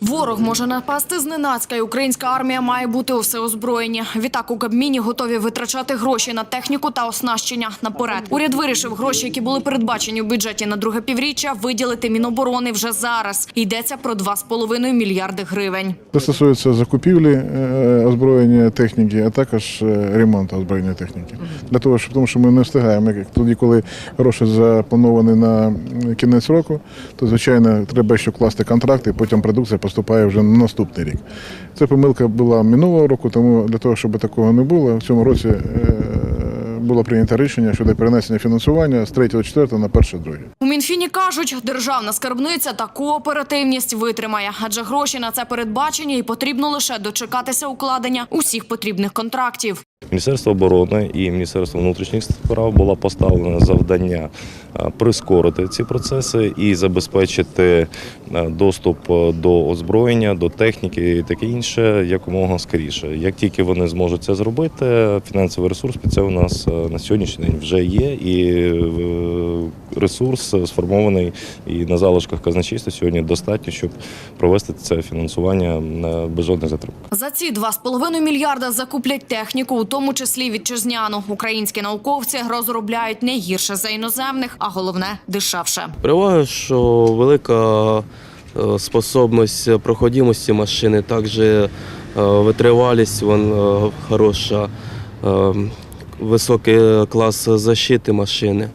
Ворог може напасти зненацька, і українська армія має бути у всеозброєнні. Відтак у Кабміні готові витрачати гроші на техніку та оснащення наперед. Уряд вирішив гроші, які були передбачені у бюджеті на друге півріччя, виділити Міноборони вже зараз. Йдеться про 2,5 мільярди гривень. Це стосується закупівлі е, озброєння техніки, а також е, ремонту озброєння техніки. Для того, щоб тому що ми не встигаємо. Як Тоді, коли гроші заплановані на кінець року, то звичайно треба ще вкласти контракти, потім продукція поступає вже на наступний рік. Це помилка була минулого року, тому для того, щоб такого не було, в цьому році е, було прийнято рішення щодо перенесення фінансування з 3-4 на 1-2. У Мінфіні кажуть, державна скарбниця таку оперативність витримає, адже гроші на це передбачені і потрібно лише дочекатися укладення усіх потрібних контрактів. Міністерство оборони і Міністерство внутрішніх справ було поставлено завдання е, прискорити ці процеси і забезпечити е, доступ е, до озброєння, до техніки і таке інше якомога скоріше. Як тільки вони зможуть це зробити, фінансовий ресурс під це у нас на сьогоднішній день вже є, і ресурс сформований і на залишках казначейства сьогодні достатньо, щоб провести це фінансування без жодних затримок. За ці 2,5 мільярда закуплять техніку, тому числі вітчизняну. Українські науковці розробляють не гірше за іноземних, а головне дешевше. Перевага, що велика е, способність проходимості машини, також е, витривалість вон, е, хороша, високий клас защити машини.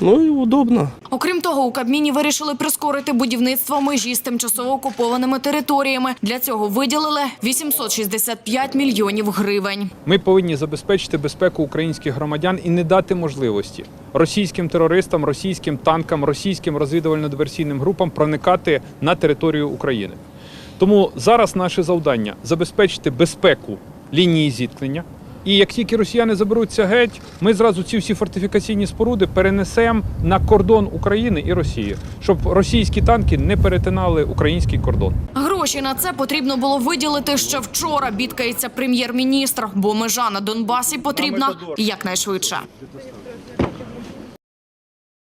Ну і удобно. Окрім того, у Кабміні вирішили прискорити будівництво межі з тимчасово окупованими територіями. Для цього виділили 865 мільйонів гривень. Ми повинні забезпечити безпеку українських громадян і не дати можливості російським терористам, російським танкам, російським розвідувально-диверсійним групам проникати на територію України. Тому зараз наше завдання забезпечити безпеку лінії зіткнення. І як тільки росіяни заберуться геть, ми зразу ці всі фортифікаційні споруди перенесемо на кордон України і Росії, щоб російські танки не перетинали український кордон. Гроші на це потрібно було виділити ще вчора. Бідкається прем'єр-міністр, бо межа на Донбасі потрібна якнайшвидше.